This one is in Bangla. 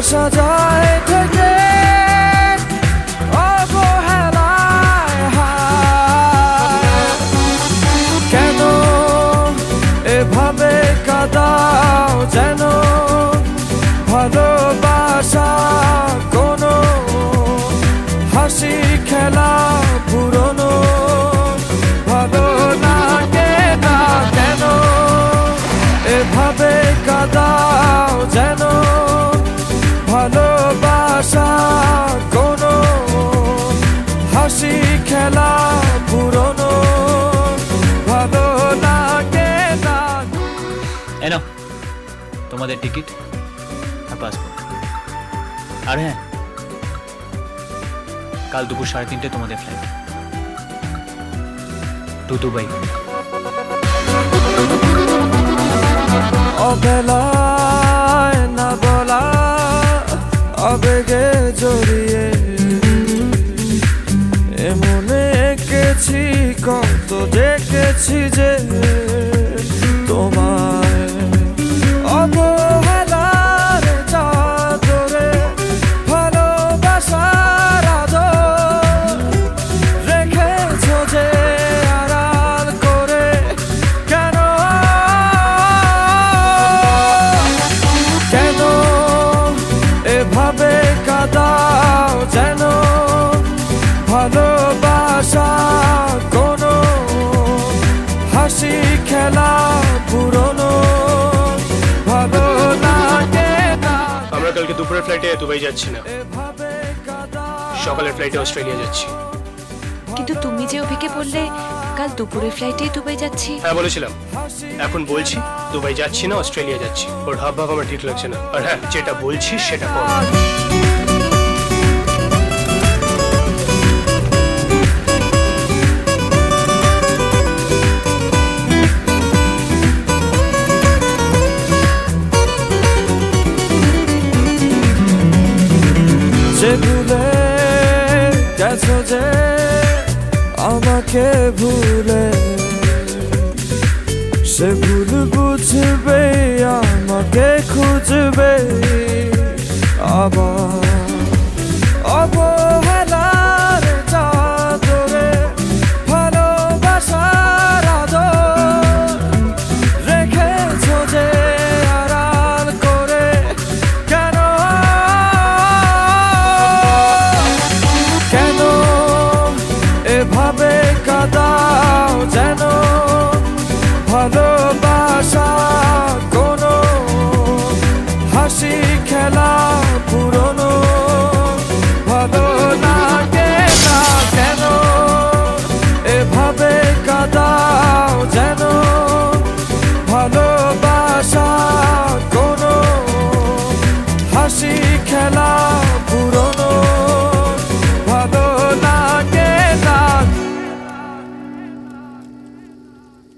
傻在太 এ নাও, তোমাদের টিকিট আর পাসপোর্ট আর হ্যাঁ কাল দুপুর সাড়ে তিনটে তোমাদের ফ্লাইট টু দুবাই না বলা, আবেগে জড়িয়ে। এমনে এঁকেছি, কত দেখেছি যে হাসি খেলা পুরনো। ভালো লাগে না। আমরা কালকে দুপুরের ফ্লাইটে দুবাই যাচ্ছি না। সকালের ফ্লাইটে অস্ট্রেলিয়া যাচ্ছি। কিন্তু তুমি যে অভিকে বললে কাল দুপুরের ফ্লাইটে দুবাই যাচ্ছি। হ্যাঁ বলেছিলাম। এখন বলছি দুবাই যাচ্ছি না অস্ট্রেলিয়া যাচ্ছি। ওর হাব ভাব আমার ঠিক লাগছে না। আর হ্যাঁ যেটা বলছি সেটা কর যে ভুলে গেছো যে আমাকে ভুলে সে ভুল বুঝবে আমাকে খুঁজবে আবার